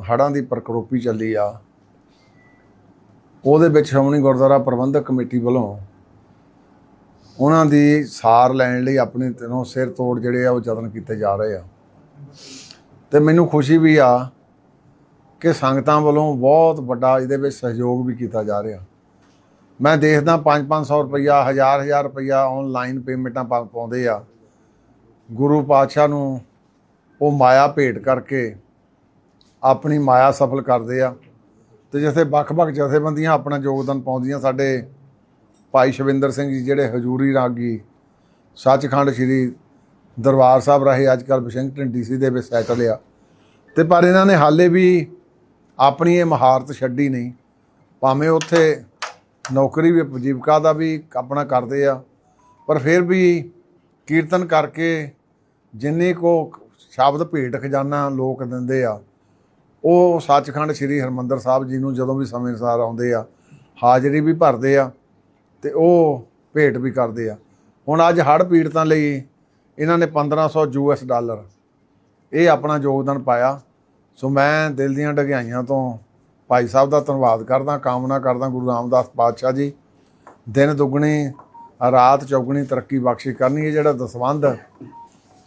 ਹੜ੍ਹਾਂ ਦੀ ਪ੍ਰਕਰੋਪੀ ਚੱਲੀ ਆ। ਉਹਦੇ ਵਿੱਚ ਸ਼੍ਰੋਮਣੀ ਗੁਰਦੁਆਰਾ ਪ੍ਰਬੰਧਕ ਕਮੇਟੀ ਵੱਲੋਂ ਉਹਨਾਂ ਦੀ ਸਾਰ ਲੈਣ ਲਈ ਆਪਣੇ ਤਰ੍ਹਾਂ ਸਿਰ ਤੋੜ ਜਿਹੜੇ ਆ ਉਹ ਯਤਨ ਕੀਤੇ ਜਾ ਰਹੇ ਆ। ਤੇ ਮੈਨੂੰ ਖੁਸ਼ੀ ਵੀ ਆ ਕਿ ਸੰਗਤਾਂ ਵੱਲੋਂ ਬਹੁਤ ਵੱਡਾ ਇਹਦੇ ਵਿੱਚ ਸਹਿਯੋਗ ਵੀ ਕੀਤਾ ਜਾ ਰਿਹਾ। ਮੈਂ ਦੇਖਦਾ 5-500 ਰੁਪਈਆ 1000-1000 ਰੁਪਈਆ ਆਨਲਾਈਨ ਪੇਮੈਂਟਾਂ ਪਾ- ਪਾਉਂਦੇ ਆ। ਗੁਰੂ ਪਾਤਸ਼ਾਹ ਨੂੰ ਉਹ ਮਾਇਆ ਭੇਟ ਕਰਕੇ ਆਪਣੀ ਮਾਇਆ ਸਫਲ ਕਰਦੇ ਆ ਤੇ ਜਿੱਥੇ ਵੱਖ-ਵੱਖ ਜਥੇਬੰਦੀਆਂ ਆਪਣਾ ਯੋਗਦਾਨ ਪਾਉਂਦੀਆਂ, ਸਾਡੇ ਭਾਈ ਸ਼ਵਿੰਦਰ ਸਿੰਘ ਜੀ, ਜਿਹੜੇ ਹਜੂਰੀ ਰਾਗੀ ਸੱਚਖੰਡ ਸ੍ਰੀ ਦਰਬਾਰ ਸਾਹਿਬ ਰਾਹੀਂ ਅੱਜ ਕੱਲ੍ਹ ਵਾਸ਼ਿੰਗਟਨ ਡੀਸੀ ਦੇ ਵਿੱਚ ਸੈਟਲ ਆ। ਤੇ ਪਰ ਇਹਨਾਂ ਨੇ ਹਾਲੇ ਵੀ ਆਪਣੀ ਇਹ ਮਹਾਰਤ ਛੱਡੀ ਨਹੀਂ। ਭਾਵੇਂ ਉੱਥੇ ਨੌਕਰੀ ਵੀ ਉਪਜੀਵਕਾ ਦਾ ਵੀ ਆਪਣਾ ਕਰਦੇ ਆ, ਪਰ ਫਿਰ ਵੀ ਕੀਰਤਨ ਕਰਕੇ ਜਿੰਨੇ ਕੋ ਸ਼ਬਦ ਭੇਟ ਖਜ਼ਾਨਾ ਲੋਕ ਦਿੰਦੇ ਆ ਉਹ ਸੱਚਖੰਡ ਸ੍ਰੀ ਹਰਮੰਦਰ ਸਾਹਿਬ ਜੀ ਨੂੰ ਜਦੋਂ ਵੀ ਸਮੇਂ ਸਾਰ ਆਉਂਦੇ ਆ, ਹਾਜ਼ਰੀ ਵੀ ਭਰਦੇ ਆ ਤੇ ਉਹ ਭੇਟ ਵੀ ਕਰਦੇ ਆ। ਹੁਣ ਅੱਜ ਹੜ੍ਹ ਪੀੜਤਾਂ ਲਈ ਇਹਨਾਂ ਨੇ 1500 ਯੂਐਸ ਡਾਲਰ ਇਹ ਆਪਣਾ ਯੋਗਦਾਨ ਪਾਇਆ। ਸੋ ਮੈਂ ਦਿਲ ਦੀਆਂ ਢਗਿਆਈਆਂ ਤੋਂ ਭਾਈ ਸਾਹਿਬ ਦਾ ਧੰਨਵਾਦ ਕਰਦਾ, ਕਾਮਨਾ ਕਰਦਾ ਗੁਰੂ ਰਾਮਦਾਸ ਪਾਤਸ਼ਾਹ ਜੀ। ਦਿਨ ਦੁੱਗਣੀ, ਰਾਤ ਚੌਗਣੀ ਤਰੱਕੀ ਬਖਸ਼ੀ ਕਰਨੀ ਇਹ ਜਿਹੜਾ ਦਸਵੰਧ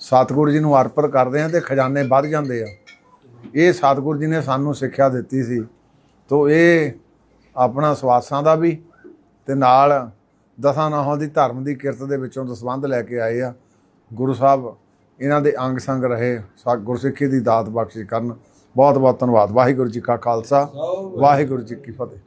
ਸਤਿਗੁਰੂ ਜੀ ਨੂੰ ਅਰਪਣ ਕਰਦੇ ਆ ਤੇ ਖਜ਼ਾਨੇ ਵੱਧ ਜਾਂਦੇ ਆ। ਇਹ ਸਤਿਗੁਰੂ ਜੀ ਨੇ ਸਾਨੂੰ ਸਿੱਖਿਆ ਦਿੱਤੀ ਸੀ। ਤੋ ਇਹ ਆਪਣਾ ਸਵਾਸਾਂ ਦਾ ਵੀ ਤੇ ਨਾਲ ਦਸਾਂ ਨਾਹਾਂ ਦੀ ਧਰਮ ਦੀ ਕਿਰਤ ਦੇ ਵਿੱਚੋਂ ਦਸਵੰਧ ਲੈ ਕੇ ਆਏ ਆ। ਗੁਰੂ ਸਾਹਿਬ ਇਹਨਾਂ ਦੇ ਅੰਗ ਸੰਗ ਰਹੇ ਗੁਰਸਿੱਖੀ ਦੀ ਦਾਤ ਬਖਸ਼ੀ ਕਰਨ। ਬਹੁਤ ਬਹੁਤ ਧੰਨਵਾਦ। ਵਾਹਿਗੁਰੂ ਜੀ ਕਾ ਖਾਲਸਾ ਵਾਹਿਗੁਰੂ ਜੀ ਕੀ ਫਤਿਹ।